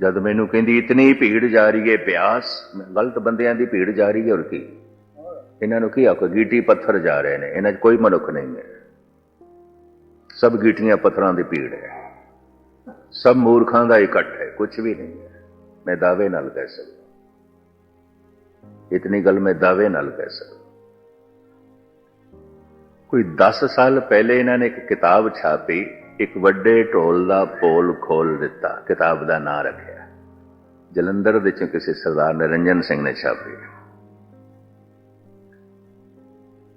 ਜਦ ਮੈਨੂੰ ਕਹਿੰਦੀ, ਇਤਨੀ ਭੀੜ ਜਾ ਰਹੀ ਹੈ ਪਿਆਸ। ਗਲਤ ਬੰਦਿਆਂ ਦੀ ਭੀੜ ਜਾ ਰਹੀ ਹੈ ਹੋਰ ਕੀ? ਇਹਨਾਂ ਨੂੰ ਕੀ ਆਖੋ, ਗੀਟੀ ਪੱਥਰ ਜਾ ਰਹੇ ਨੇ, ਇਹਨਾਂ 'ਚ ਕੋਈ ਮਨੁੱਖ ਨਹੀਂ ਹੈ। ਸਭ ਗੀਟੀਆਂ ਪੱਥਰਾਂ ਦੀ ਭੀੜ ਹੈ। ਸਭ ਮੂਰਖਾਂ ਦਾ ਇਕੱਠ ਹੈ ਕੁਝ ਵੀ ਨਹੀਂ ਹੈ। ਮੈਂ ਦਾਅਵੇ ਨਾਲ ਕਹਿ ਸਕਦਾ ਇਤਨੀ ਗੱਲ ਮੈਂ ਦਾਅਵੇ ਨਾਲ ਕਹਿ ਸਕਦਾ ਕੋਈ 10 ਸਾਲ ਪਹਿਲੇ ਇਹਨਾਂ ਨੇ ਇੱਕ ਕਿਤਾਬ ਛਾਪੀ ਇੱਕ ਵੱਡੇ ਢੋਲ ਦਾ ਪੋਲ ਖੋਲ ਦਿੱਤਾ, ਕਿਤਾਬ ਦਾ ਨਾਂ ਰੱਖਿਆ। ਜਲੰਧਰ ਦੇ ਚੋਂ ਕਿਸੇ ਸਰਦਾਰ ਨਿਰੰਜਨ ਸਿੰਘ ਨੇ ਛਾਪੀ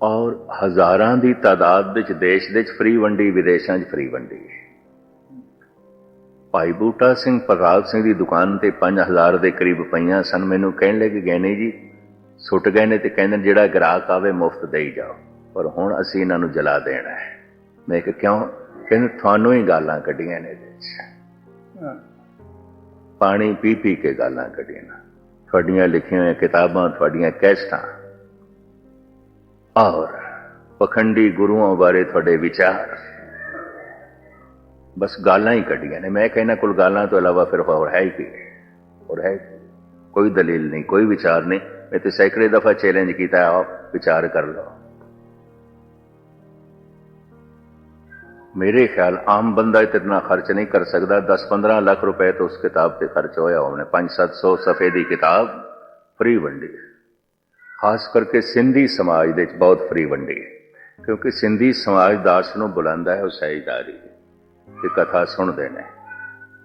ਔਰ ਹਜ਼ਾਰਾਂ ਦੀ ਤਾਦਾਦ ਵਿੱਚ ਦੇਸ਼ ਦੇ ਵਿੱਚ ਫ੍ਰੀ ਵੰਡੀ ਵਿਦੇਸ਼ਾਂ 'ਚ ਫ੍ਰੀ ਵੰਡੀ ਭਾਈ ਬੂਟਾ ਸਿੰਘ ਪ੍ਰਤਾਪ ਸਿੰਘ ਦੀ ਦੁਕਾਨ ਤੇ 5000 ਦੇ ਕਰੀਬ ਪਈਆਂ ਸਨ। ਮੈਨੂੰ ਕਹਿਣ ਲੱਗੇ, ਗਹਿਣੇ ਜੀ, ਸੁੱਟ ਗਏ ਨੇ ਤੇ ਕਹਿੰਦੇ ਜਿਹੜਾ ਗ੍ਰਾਹਕ ਆਵੇ ਮੁਫਤ ਦੇਈ ਜਾਓ, ਪਰ ਹੁਣ ਅਸੀਂ ਇਹਨਾਂ ਨੂੰ ਜਲਾ ਦੇਣਾ ਹੈ। ਮੈਂ ਕਿਹਾ, ਕਿਉਂ? ਕਹਿੰਦੇ ਤੁਹਾਨੂੰ ਹੀ ਗਾਲਾਂ ਕੱਢੀਆਂ ਨੇ ਇਹਦੇ ਵਿੱਚ। ਪਾਣੀ ਪੀ ਪੀ ਕੇ ਗਾਲਾਂ ਕੱਢੀਆਂ। ਤੁਹਾਡੀਆਂ ਲਿਖੀਆਂ ਹੋਈਆਂ ਕਿਤਾਬਾਂ ਤੁਹਾਡੀਆਂ ਕੈਸਟਾਂ। ਔਰ ਪਖੰਡੀ ਗੁਰੂਆਂ ਬਾਰੇ ਤੁਹਾਡੇ ਵਿਚਾਰ। ਬਸ ਗਾਲਾਂ ਹੀ ਕੱਢੀਆਂ ਨੇ। ਮੈਂ ਕਹਿੰਦਾ ਕੋਲ ਗਾਲਾਂ ਤੋਂ ਇਲਾਵਾ ਫਿਰ ਹੋਰ ਹੈ ਹੀ ਕੀ? ਹੋਰ ਹੈ? ਕੋਈ ਦਲੀਲ ਨਹੀਂ ਕੋਈ ਵਿਚਾਰ ਨਹੀਂ। ਮੈਂ ਤੇ ਸੈਂਕੜੇ ਦਫਾ ਚੈਲੰਜ ਕੀਤਾ ਆਪ ਵਿਚਾਰ ਕਰ ਲਓ। ਮੇਰੇ ਖਿਆਲ ਆਮ ਬੰਦਾ ਇਤਨਾ ਖਰਚ ਨਹੀਂ ਕਰ ਸਕਦਾ। 10-15 ਲੱਖ ਰੁਪਏ ਤਾਂ ਉਸ ਕਿਤਾਬ ਤੇ ਖਰਚ ਹੋਇਆ ਉਹਨੇ। 5-700 ਸਫੇ ਦੀ ਕਿਤਾਬ ਫ੍ਰੀ ਵੰਡੀ। ਖਾਸ ਕਰਕੇ ਸਿੰਧੀ ਸਮਾਜ ਦੇ ਵਿੱਚ ਬਹੁਤ ਫਰੀ ਵੰਡੀ। ਕਿਉਂਕਿ ਸਿੰਧੀ ਸਮਾਜ ਦਾਸ ਨੂੰ ਬੁਲਾਉਂਦਾ ਹੈ, ਉਹ ਸਹਿਜਦਾਰੀ ਦੀ। ਕਥਾ ਸੁਣਦੇ ਨੇ।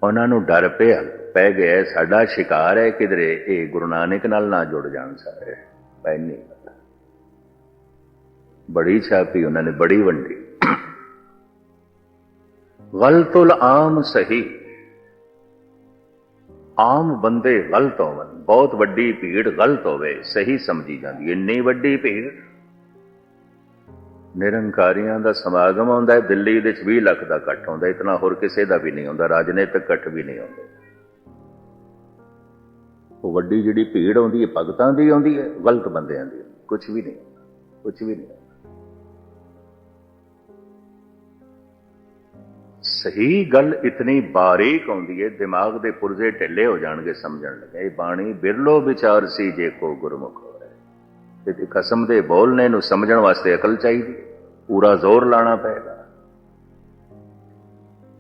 ਉਹਨਾਂ ਨੂੰ ਡਰ ਪਿਆ, ਪੈ ਗਿਆ, ਸਾਡਾ ਸ਼ਿਕਾਰ ਹੈ ਕਿਧਰੇ, ਇਹ ਗੁਰੂ ਨਾਨਕ ਨਾਲ ਨਾ ਜੁੜ ਜਾਣ ਸਾਰੇ। ਪੈ ਨਹੀਂ ਬੜੀ ਛਾਪੀ ਉਹਨਾਂ ਨੇ, ਬੜੀ ਵੰਡੀ। ਗਲਤੁਲ ਆਮ ਸਹੀ। ਆਮ ਬੰਦੇ ਗਲਤ ਹੋਵਨ ਬਹੁਤ ਵੱਡੀ ਭੀੜ ਗਲਤ ਹੋਵੇ ਸਹੀ ਸਮਝੀ ਜਾਂਦੀ ਹੈ ਇੰਨੀ ਵੱਡੀ ਭੀੜ। ਨਿਰੰਕਾਰੀਆਂ ਦਾ ਸਮਾਗਮ ਆਉਂਦਾ ਹੈ ਦਿੱਲੀ ਦੇ ਵਿੱਚ 20 ਲੱਖ ਦਾ ਇਕੱਠ ਆਉਂਦਾ ਇਤਨਾ ਹੋਰ ਕਿਸੇ ਦਾ ਵੀ ਨਹੀਂ ਆਉਂਦਾ, ਰਾਜਨੀਤਿਕ ਇਕੱਠ ਵੀ ਨਹੀਂ ਹੁੰਦੇ ਉਹ ਵੱਡੀ ਜਿਹੜੀ ਭੀੜ ਆਉਂਦੀ ਹੈ ਭਗਤਾਂ ਦੀ ਆਉਂਦੀ ਹੈ ਗਲਤ ਬੰਦਿਆਂ ਦੀ ਕੁਝ ਵੀ ਨਹੀਂ ਕੁਝ ਵੀ ਨਹੀਂ। ਸਹੀ ਗੱਲ ਇਤਨੀ ਬਾਰੀਕ ਆਉਂਦੀ ਹੈ ਦਿਮਾਗ ਦੇ ਪੁਰਜ਼ੇ ਢਿੱਲੇ ਹੋ ਜਾਣਗੇ, ਸਮਝਣ ਲੱਗੇ। ਇਹ ਬਾਣੀ ਬਿਰਲੋ ਵਿਚਾਰ ਸੀ ਜੇ ਕੋ ਗੁਰਮੁਖ ਹੋਵੇ। ਤੇ ਕਸਮ ਦੇ ਬੋਲਨੇ ਨੂੰ ਸਮਝਣ ਵਾਸਤੇ ਅਕਲ ਚਾਹੀਦੀ ਪੂਰਾ ਜ਼ੋਰ ਲਾਣਾ ਪਏਗਾ।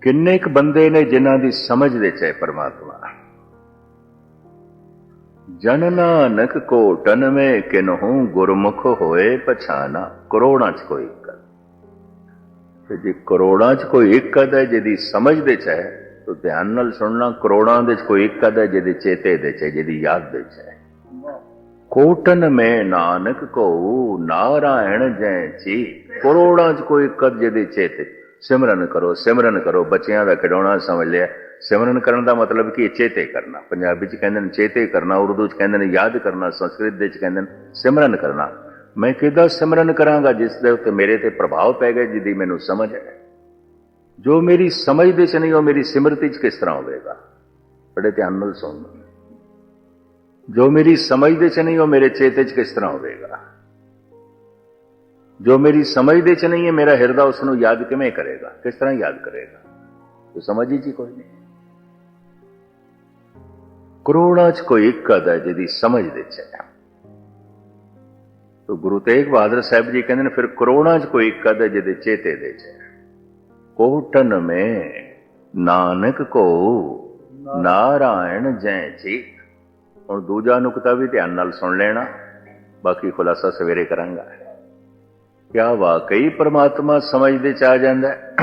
ਕਿੰਨੇ ਕੁ ਬੰਦੇ ਨੇ ਜਿਨ੍ਹਾਂ ਦੀ ਸਮਝ ਵਿੱਚ ਹੈ ਪਰਮਾਤਮਾ? ਜਨ ਨਾਨਕ ਕੋ ਟਨ ਮੇ ਕਿਨਹੂ ਗੁਰਮੁਖ ਹੋਏ ਪਛਾਨਾ। ਕਰੋੜਾਂ ਚ ਕੋਈ। ਤੇ ਜੇ ਕਰੋੜਾਂ ਚ ਕੋਈ ਇੱਕ ਅਦ ਹੈ ਜਿਹਦੀ ਸਮਝ ਦੇ ਚ ਹੈ, ਤਾਂ ਧਿਆਨ ਨਾਲ ਸੁਣਨਾ, ਕਰੋੜਾਂ ਦੇ ਚ ਕੋਈ ਇੱਕ ਅਦ ਹੈ ਜਿਹਦੇ ਚੇਤੇ ਦੇ ਚ ਹੈ, ਜਿਹਦੀ ਯਾਦ ਦੇ ਚ ਹੈ। ਕੋਟਨ ਮੈਂ ਨਾਨਕ ਕੋ, ਨਾਰਾਇਣ ਜੈ ਜੀ ਕਰੋੜਾਂ ਚ ਕੋਈ ਇੱਕ ਅਦ ਜਿਹਦੇ ਚੇਤੇ। ਸਿਮਰਨ ਕਰੋ ਸਿਮਰਨ ਕਰੋ, ਬੱਚਿਆਂ ਦਾ ਖਿਡੌਣਾ ਸਮਝ ਲਿਆ। ਸਿਮਰਨ ਕਰਨ ਦਾ ਮਤਲਬ ਕੀ ਚੇਤੇ ਕਰਨਾ। ਪੰਜਾਬੀ ਚ ਕਹਿੰਦੇ ਨੇ ਚੇਤੇ ਕਰਨਾ, ਉਰਦੂ ਚ ਕਹਿੰਦੇ ਨੇ ਯਾਦ ਕਰਨਾ, ਸੰਸਕ੍ਰਿਤ ਦੇ ਚ ਕਹਿੰਦੇ ਨੇ ਸਿਮਰਨ ਕਰਨਾ। ਮੈਂ ਕਿਦਾਂ ਸਿਮਰਨ ਕਰਾਂਗਾ ਜਿਸ ਦੇ ਉੱਤੇ ਮੇਰੇ ਤੇ ਪ੍ਰਭਾਵ ਪੈ ਗਿਆ ਜਿਹਦੀ ਮੈਨੂੰ ਸਮਝ ਹੈ? ਜੋ ਮੇਰੀ ਸਮਝ ਦੇ ਚ ਨਹੀਂ, ਉਹ ਮੇਰੀ ਸਿਮਰਤੀ ਚ ਕਿਸ ਤਰ੍ਹਾਂ ਹੋਵੇਗਾ? ਬੜੇ ਧਿਆਨ ਨਾਲ ਸੁਣ। ਜੋ ਮੇਰੀ ਸਮਝ ਦੇ ਚ ਨਹੀਂ, ਉਹ ਮੇਰੇ ਚੇਤੇ ਚ ਕਿਸ ਤਰ੍ਹਾਂ ਹੋਵੇਗਾ? ਜੋ ਮੇਰੀ ਸਮਝ ਦੇ ਚ ਨਹੀਂ ਹੈ ਮੇਰਾ ਹਿਰਦਾ ਉਸ ਨੂੰ ਯਾਦ ਕਿਵੇਂ ਕਰੇਗਾ? ਕਿਸ ਤਰ੍ਹਾਂ ਯਾਦ ਕਰੇਗਾ? ਉਹ ਸਮਝ ਹੀ ਜੀ ਕੋਈ ਨਹੀਂ। ਕਰੋੜਾਂ ਚ ਕੋਈ ਇੱਕ ਅਦ ਹੈ ਜਿਹਦੀ ਸਮਝ ਦੇ ਚ ਹੈ। ਤੋ ਗੁਰੂ ਤੇਗ ਬਹਾਦਰ ਸਾਹਿਬ ਜੀ ਕਹਿੰਦੇ ਨੇ, ਫਿਰ ਕਰੋੜਾਂ ਚ ਕੋਈ ਇੱਕ ਅਦ ਹੈ ਜਿਹਦੇ ਚੇਤੇ ਦੇ ਚ ਕੋਟਨ ਮੇ ਨਾਨਕ ਕੋ ਨਾਰਾਇਣ ਜੈ ਜੀ। ਹੁਣ ਦੂਜਾ ਨੁਕਤਾ ਵੀ ਧਿਆਨ ਨਾਲ ਸੁਣ ਲੈਣਾ, ਬਾਕੀ ਖੁਲਾਸਾ ਸਵੇਰੇ ਕਰਾਂਗਾ। ਕਿਆ ਵਾਕਈ ਪ੍ਰਮਾਤਮਾ ਸਮਝ ਦੇ ਚ ਆ ਜਾਂਦਾ ਹੈ।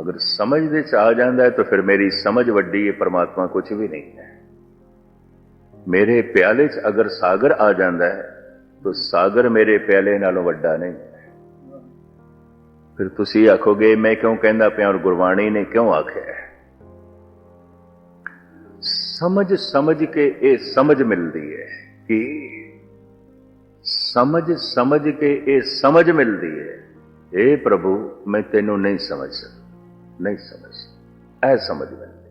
ਅਗਰ ਸਮਝ ਦੇ ਚ ਆ ਜਾਂਦਾ ਹੈ ਤਾਂ ਫਿਰ ਮੇਰੀ ਸਮਝ ਵੱਡੀ ਹੈ, ਪ੍ਰਮਾਤਮਾ ਕੁਝ ਵੀ ਨਹੀਂ ਹੈ। ਮੇਰੇ ਪਿਆਲੇ 'ਚ ਅਗਰ ਸਾਗਰ ਆ ਜਾਂਦਾ ਹੈ, ਤਾਂ ਸਾਗਰ ਮੇਰੇ ਪਿਆਲੇ ਨਾਲੋਂ ਵੱਡਾ ਨਹੀਂ। ਫਿਰ ਤੁਸੀਂ ਆਖੋਗੇ, ਮੈਂ ਕਿਉਂ ਕਹਿੰਦਾ ਪਿਆ ਔਰ ਗੁਰਬਾਣੀ ਨੇ ਕਿਉਂ ਆਖਿਆ ਸਮਝ ਸਮਝ ਕੇ ਇਹ ਸਮਝ ਮਿਲਦੀ ਹੈ ਕਿ ਸਮਝ ਸਮਝ ਕੇ ਇਹ ਸਮਝ ਮਿਲਦੀ ਹੈ اے ਪ੍ਰਭੂ, ਮੈਂ ਤੈਨੂੰ ਨਹੀਂ ਸਮਝ ਸਕਦਾ, ਨਹੀਂ ਸਮਝ ਐ ਸਮਝ ਮਿਲਦੀ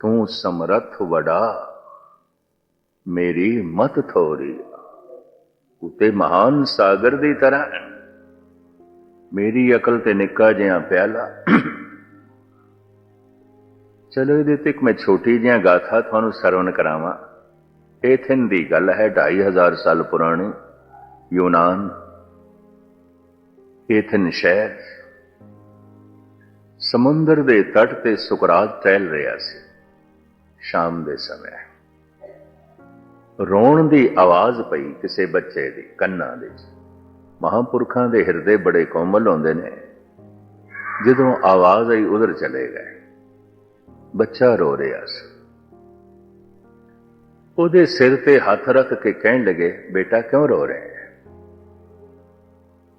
ਤੂੰ ਸਮਰੱਥ ਵਡਾ। ਮੇਰੀ ਮਤ ਥੋੜੀ ਉਤੇ ਮਹਾਨ ਸਾਗਰ ਦੀ ਤਰ੍ਹਾਂ ਮੇਰੀ ਅਕਲ ਤੇ ਨਿੱਕਾ ਜਿਹਾ ਪਿਆਲਾ। ਚਲੋ ਇਹਦੇ ਤੇ ਇੱਕ ਮੈਂ ਛੋਟੀ ਜਿਹੀ ਗਾਥਾ ਤੁਹਾਨੂੰ ਸਰਵਣ ਕਰਾਵਾਂ। ਏਥਨ ਦੀ ਗੱਲ ਹੈ 2500 ਸਾਲ ਪੁਰਾਣੀ, ਯੂਨਾਨ। ਏਥਨ ਸ਼ਹਿਰ। ਸਮੁੰਦਰ ਦੇ ਤੱਟ ਤੇ ਸੁਕਰਾਤ ਟਹਿਲ ਰਿਹਾ ਸੀ, ਸ਼ਾਮ ਦੇ ਸਮੇਂ। ਰੋਣ ਦੀ ਆਵਾਜ਼ ਪਈ ਕਿਸੇ ਬੱਚੇ ਦੀ, ਕੰਨਾਂ ਦੇ। ਵਿੱਚ ਮਹਾਪੁਰਖਾਂ ਦੇ ਹਿਰਦੇ ਬੜੇ ਕੋਮਲ ਹੁੰਦੇ ਨੇ। ਜਦੋਂ ਆਵਾਜ਼ ਆਈ, ਉਧਰ ਚਲੇ ਗਏ। ਬੱਚਾ ਰੋ ਰਿਹਾ ਸੀ। ਉਹਦੇ ਸਿਰ ਤੇ ਹੱਥ ਰੱਖ ਕੇ ਕਹਿਣ ਲੱਗੇ, ਬੇਟਾ, ਕਿਉਂ ਰੋ ਰਹੇ ਹੈ?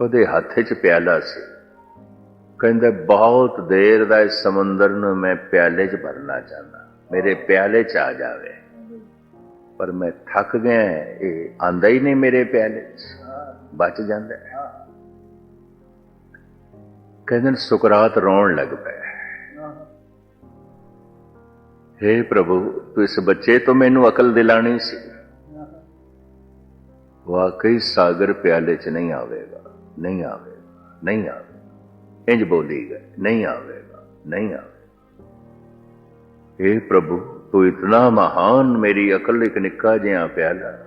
ਉਹਦੇ ਹੱਥ 'ਚ ਪਿਆਲਾ ਸੀ। ਕਹਿੰਦਾ, ਬਹੁਤ ਦੇਰ ਦਾ ਇਸ ਸਮੁੰਦਰ ਨੂੰ ਮੈਂ ਪਿਆਲੇ 'ਚ ਭਰਨਾ ਚਾਹੁੰਦਾ। ਮੇਰੇ ਪਿਆਲੇ 'ਚ ਆ ਜਾਵੇ। ਪਰ ਮੈਂ ਥੱਕ ਗਿਆ ਇਹ ਆਂਦਾ ਹੀ ਨਹੀਂ ਮੇਰੇ ਪਿਆਲੇ 'ਚ। ਬਚ ਜਾਂਦਾ ਹੈ। ਕਹਿੰਦੇ ਸੁਕਰਾਤ ਰੋਣ ਲੱਗ ਪਿਆ हे ਪ੍ਰਭੂ, ਤੂੰ ਇਸ ਬੱਚੇ ਤੋਂ ਮੈਨੂੰ ਅਕਲ ਦਿਲਾਣੀ ਸੀ। ਵਾਕਈ ਸਾਗਰ ਪਿਆਲੇ 'ਚ ਨਹੀਂ ਆਵੇਗਾ ਨਹੀਂ ਆਵੇਗਾ ਨਹੀਂ ਆਵੇਗਾ। ਇੰਜ ਬੋਲੀ ਗਏ ਨਹੀਂ ਆਵੇਗਾ ਨਹੀਂ ਆਵੇਗਾ। हे ਪ੍ਰਭੂ ਤੂੰ ਇਤਨਾ ਮਹਾਨ ਮੇਰੀ ਅਕਲ ਇੱਕ ਨਿੱਕਾ ਜਿਹਾ ਪਿਆਲਾ।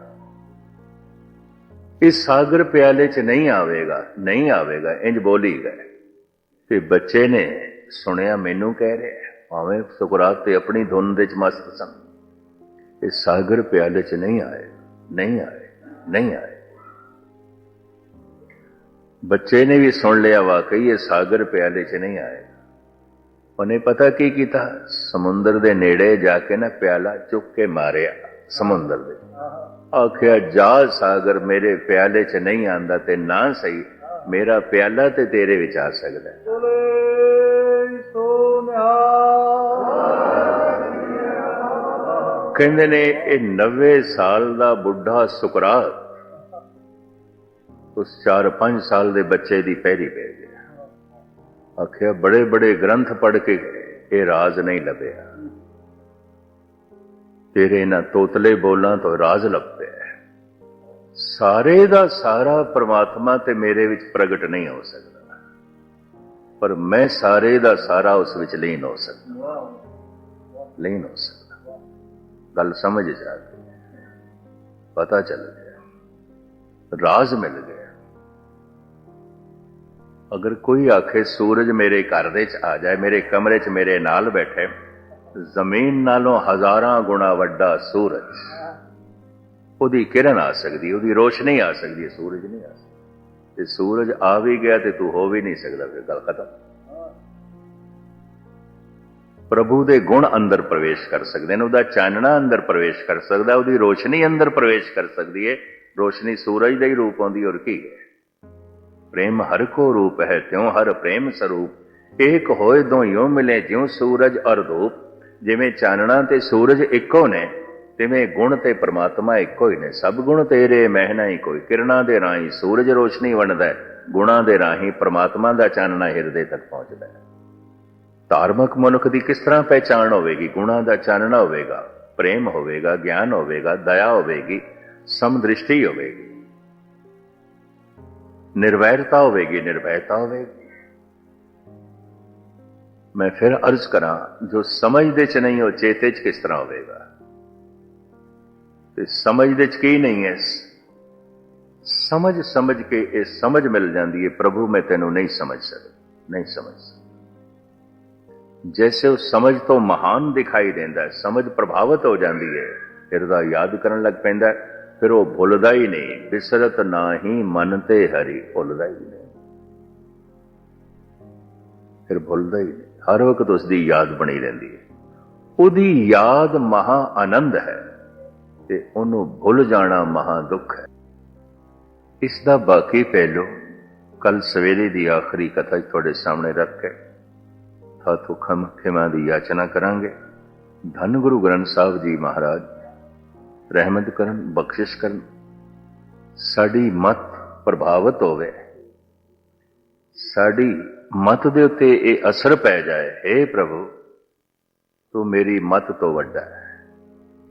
ਇਸ ਸਾਗਰ ਪਿਆਲੇ 'ਚ ਨਹੀਂ ਆਵੇਗਾ ਨਹੀਂ ਆਵੇਗਾ, ਇੰਜ ਬੋਲੀ ਗਏ। ਤੇ ਬੱਚੇ ਨੇ ਸੁਣਿਆ ਮੈਨੂੰ ਕਹਿ ਰਿਹਾ ਭਾਵੇਂ ਸੁਕਰਾਤ ਤੇ ਆਪਣੀ ਧੁਨ ਦੇ ਚ ਮਸਤ ਸਨ। ਇਹ ਸਾਗਰ ਪਿਆਲੇ ਚ ਨਹੀਂ ਆਏ ਨਹੀਂ ਆਏ ਨਹੀਂ ਆਏ। ਬੱਚੇ ਨੇ ਵੀ ਸੁਣ ਲਿਆ ਵਾਕਈ ਇਹ ਸਾਗਰ ਪਿਆਲੇ ਚ ਨਹੀਂ ਆਏ। ਉਹਨੇ ਪਤਾ ਕੀ ਕੀਤਾ? ਸਮੁੰਦਰ ਦੇ ਨੇੜੇ ਜਾ ਕੇ ਨਾ ਪਿਆਲਾ ਚੁੱਕ ਕੇ ਮਾਰਿਆ, ਸਮੁੰਦਰ ਦੇ। ਆਖਿਆ, ਜਾ ਸਾਗਰ, ਮੇਰੇ ਪਿਆਲੇ ਚ ਨਹੀਂ ਆਂਦਾ ਤੇ ਨਾ ਸਹੀ, ਮੇਰਾ ਪਿਆਲਾ ਤੇ ਤੇਰੇ ਵਿੱਚ ਆ ਸਕਦਾ। ਕਹਿੰਦੇ ਨੇ, ਇਹ 90 ਸਾਲ ਦਾ ਬੁੱਢਾ ਸੁਕਰਾਤ ਉਸ 4-5 ਸਾਲ ਦੇ ਬੱਚੇ ਦੀ ਪਹਿਰੀ ਪੈ ਗਿਆ। ਆਖਿਆ, ਬੜੇ ਬੜੇ ਗ੍ਰੰਥ ਪੜ੍ਹ ਕੇ ਇਹ ਰਾਜ਼ ਨਹੀਂ ਲੱਭਿਆ। ਤੇਰੇ ਇਹਨਾਂ ਤੋਤਲੇ ਬੋਲਾਂ ਤੋਂ ਰਾਜ਼ ਲੱਭਿਆ। ਸਾਰੇ ਦਾ ਸਾਰਾ ਪ੍ਰਮਾਤਮਾ ਤੇ ਮੇਰੇ ਵਿੱਚ ਪ੍ਰਗਟ ਨਹੀਂ ਹੋ ਸਕਦਾ। ਪਰ ਮੈਂ ਸਾਰੇ ਦਾ ਸਾਰਾ ਉਸ ਵਿੱਚ ਲੀਨ ਹੋ ਸਕਦਾ। ਲੀਨ ਹੋ ਸਕਦਾ। ਗੱਲ ਸਮਝ ਜਾ ਪਤਾ ਚੱਲ ਗਿਆ। ਰਾਜ਼ ਮਿਲ ਗਿਆ। ਅਗਰ ਕੋਈ ਆਖੇ, ਸੂਰਜ ਮੇਰੇ ਘਰ ਦੇ ਚ ਆ ਜਾਏ, ਮੇਰੇ ਕਮਰੇ ਚ ਮੇਰੇ ਨਾਲ ਬੈਠੇ, ਜ਼ਮੀਨ ਨਾਲੋਂ ਹਜ਼ਾਰਾਂ ਗੁਣਾ ਵੱਡਾ ਸੂਰਜ, ਉਹਦੀ ਕਿਰਨ ਆ ਸਕਦੀ, ਉਹਦੀ ਰੋਸ਼ਨੀ ਆ ਸਕਦੀ ਸੂਰਜ ਨਹੀਂ ਆ ਸਕਦਾ। ਤੇ ਸੂਰਜ ਆ ਵੀ ਗਿਆ ਤੇ ਤੂੰ ਹੋ ਵੀ ਨਹੀਂ ਸਕਦਾ, ਫਿਰ ਗੱਲ ਖਤਮ। ਪ੍ਰਭੂ ਦੇ ਗੁਣ ਅੰਦਰ ਪ੍ਰਵੇਸ਼ ਕਰ ਸਕਦੇ ਨੇ, ਉਹਦਾ ਚਾਨਣਾ ਅੰਦਰ ਪ੍ਰਵੇਸ਼ ਕਰ ਸਕਦਾ, ਉਹਦੀ ਰੋਸ਼ਨੀ ਅੰਦਰ ਪ੍ਰਵੇਸ਼ ਕਰ ਸਕਦੀ ਹੈ। ਰੋਸ਼ਨੀ ਸੂਰਜ ਦਾ ਹੀ ਰੂਪ ਆਉਂਦੀ ਔਰ ਕੀ ਹੈ? ਪ੍ਰੇਮ ਹਰ ਕੋ ਰੂਪ ਹੈ, ਤਿਉ ਹਰ ਪ੍ਰੇਮ ਸਰੂਪ। ਏਕ ਹੋਏ ਦੋਇਓ ਮਿਲੇ ਜਿਉ ਸੂਰਜ ਅਰ ਧੂਪ ਜਿਵੇਂ ਚਾਨਣਾ ਤੇ ਸੂਰਜ ਇੱਕੋ ਨੇ, ਤਿਵੇਂ ਗੁਣ ਤੇ ਪ੍ਰਮਾਤਮਾ ਇੱਕੋ ਹੀ ਨੇ। ਸਭ ਗੁਣ ਤੇਰੇ ਮਹਿਨਾ ਹੀ ਕੋਈ। ਕਿਰਨਾਂ ਦੇ ਰਾਹੀਂ ਸੂਰਜ ਰੋਸ਼ਨੀ ਵੰਡਦਾ ਹੈ, ਗੁਣਾਂ ਦੇ ਰਾਹੀਂ ਪ੍ਰਮਾਤਮਾ ਦਾ ਚਾਨਣਾ ਹਿਰਦੇ ਤੱਕ ਪਹੁੰਚਦਾ ਹੈ। ਧਾਰਮਿਕ ਮਨੁੱਖ ਦੀ ਕਿਸ ਤਰ੍ਹਾਂ ਪਹਿਚਾਣ ਹੋਵੇਗੀ? ਗੁਣਾਂ ਦਾ ਚਾਨਣਾ ਹੋਵੇਗਾ, ਪ੍ਰੇਮ ਹੋਵੇਗਾ, ਗਿਆਨ ਹੋਵੇਗਾ, ਦਇਆ ਹੋਵੇਗੀ, ਸਮਦ੍ਰਿਸ਼ਟੀ ਹੋਵੇਗੀ। ਨਿਰਵੈਰਤਾ ਹੋਵੇਗੀ ਨਿਰਭੈਤਾ ਹੋਵੇਗੀ ਮੈਂ ਫਿਰ ਅਰਜ਼ ਕਰਾਂ ਜੋ ਸਮਝਦੇ ਚ ਨਹੀਂ ਉਹ ਚੇਤੇ ਚ ਕਿਸ ਤਰ੍ਹਾਂ ਹੋਵੇਗਾ ਤੇ ਸਮਝਦੇ ਚ ਕੀ ਨਹੀਂ ਹੈ ਸਮਝ ਸਮਝ ਕੇ ਇਹ ਸਮਝ ਮਿਲ ਜਾਂਦੀ ਹੈ ਪ੍ਰਭੂ ਮੈਂ ਤੈਨੂੰ ਨਹੀਂ ਸਮਝ ਸਕਦਾ ਨਹੀਂ ਸਮਝ ਸਕਦਾ ਜੈਸੇ ਉਹ ਸਮਝ ਤੋਂ ਮਹਾਨ ਦਿਖਾਈ ਦਿੰਦਾ ਹੈ ਸਮਝ ਪ੍ਰਭਾਵਿਤ ਹੋ ਜਾਂਦੀ ਹੈ ਹਿਰਦਾ ਯਾਦ ਕਰਨ ਲੱਗ ਪੈਂਦਾ ਹੈ ਫਿਰ ਉਹ ਭੁੱਲਦਾ ਹੀ ਨਹੀਂ, ਬਿਸਰਤ ਨਾਹੀ ਮਨ ਤੇ ਹਰੀ, ਭੁੱਲਦਾ ਹੀ ਨਹੀਂ। ਫਿਰ ਭੁੱਲਦਾ ਹੀ ਨਹੀਂ, ਹਰ ਵਕਤ ਉਸ ਦੀ ਯਾਦ ਬਣੀ ਰਹਿੰਦੀ ਹੈ। ਉਹਦੀ ਯਾਦ ਮਹਾ ਆਨੰਦ ਹੈ ਤੇ ਉਹਨੂੰ ਭੁੱਲ ਜਾਣਾ ਮਹਾ ਦੁੱਖ ਹੈ। ਇਸ ਦਾ ਬਾਕੀ ਪਹਿਲੂ ਕੱਲ ਸਵੇਰੇ ਦੀ ਆਖਰੀ ਕਥਾ ਤੁਹਾਡੇ ਸਾਹਮਣੇ ਰੱਖ ਕੇ ਥਾਥੂ ਖਮ ਖਿਮਾ ਦੀ ਯਾਚਨਾ ਕਰਾਂਗੇ। ਧੰਨ ਗੁਰੂ ਗ੍ਰੰਥ ਸਾਹਿਬ ਜੀ ਮਹਾਰਾਜ। ਰਹਿਮਤ ਕਰਨ, ਬਖਸ਼ਿਸ਼ ਕਰਨ। ਸਾਡੀ ਮਤ ਪ੍ਰਭਾਵਿਤ ਹੋਵੇ। ਸਾਡੀ ਮਤ ਦੇ ਉੱਤੇ ਇਹ ਅਸਰ ਪੈ ਜਾਏ हे ਪ੍ਰਭੂ, ਤੂੰ ਮੇਰੀ ਮਤ ਤੋਂ ਵੱਡਾ ਹੈ।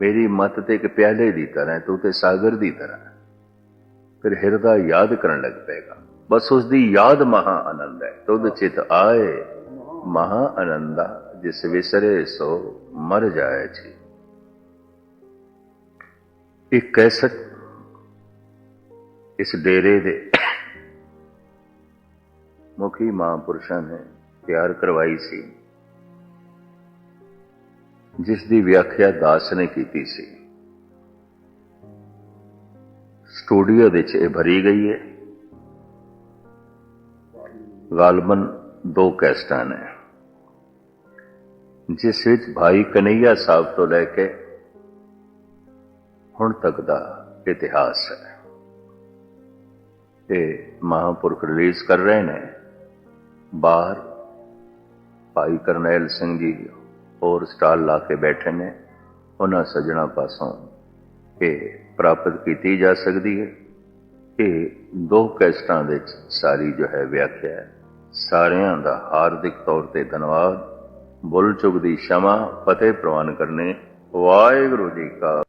ਮੇਰੀ ਮਤ ਤੇ ਇੱਕ ਪਿਆਲੇ ਦੀ ਤਰ੍ਹਾਂ ਤੂੰ ਤੇ ਸਾਗਰ ਦੀ ਤਰ੍ਹਾਂ ਫਿਰ ਹਿਰਦਾ ਯਾਦ ਕਰਨ ਲੱਗ ਪਏਗਾ। ਬਸ ਉਸ ਦੀ ਯਾਦ ਮਹਾ ਆਨੰਦ ਹੈ। ਤੁਧ ਚਿਤ ਆਏ, ਮਹਾ ਆਨੰਦਾ, ਜਿਸ ਵਿਸਰੇ ਸੋ ਮਰ ਜਾਏ ਜੀ। ਇਹ ਕੈਸਟ ਇਸ ਡੇਰੇ ਦੇ ਮੁਖੀ ਮਹਾਂਪੁਰਸ਼ਾਂ ਨੇ ਤਿਆਰ ਕਰਵਾਈ ਸੀ। ਜਿਸ ਦੀ ਵਿਆਖਿਆ ਦਾਸ ਨੇ ਕੀਤੀ ਸੀ। ਸਟੂਡੀਓ ਵਿੱਚ ਇਹ ਭਰੀ ਗਈ ਹੈ। ਗਾਲਬਨ ਦੋ ਕੈਸਟਾਂ ਨੇ। ਜਿਸ ਵਿੱਚ ਭਾਈ ਕਨਈਆ ਸਾਹਿਬ ਤੋਂ ਲੈ ਕੇ ਹੁਣ ਤੱਕ ਦਾ ਇਤਿਹਾਸ ਹੈ। ਇਹ ਮਹਾਂਪੁਰਖ ਰਿਲੀਜ਼ ਕਰ ਰਹੇ ਨੇ। ਬਾਹਰ ਭਾਈ ਕਰਨੈਲ ਸਿੰਘ ਜੀ ਹੋਰ ਸਟਾਲ ਲਾ ਕੇ ਬੈਠੇ ਨੇ। ਉਹਨਾਂ ਸੱਜਣਾ ਪਾਸੋਂ ਇਹ ਪ੍ਰਾਪਤ ਕੀਤੀ ਜਾ ਸਕਦੀ ਹੈ। ਇਹ ਦੋ ਕੈਸਟਾਂ ਵਿੱਚ ਸਾਰੀ ਜੋ ਹੈ ਵਿਆਖਿਆ ਹੈ। ਸਾਰਿਆਂ ਦਾ ਹਾਰਦਿਕ ਤੌਰ ਤੇ ਧੰਨਵਾਦ। ਬੁੱਲ ਚੁਗ ਦੀ ਸ਼ਮਾ, ਫਤਿਹ ਪ੍ਰਵਾਨ ਕਰਨੇ। ਵਾਹਿਗੁਰੂ ਜੀ ਕਾ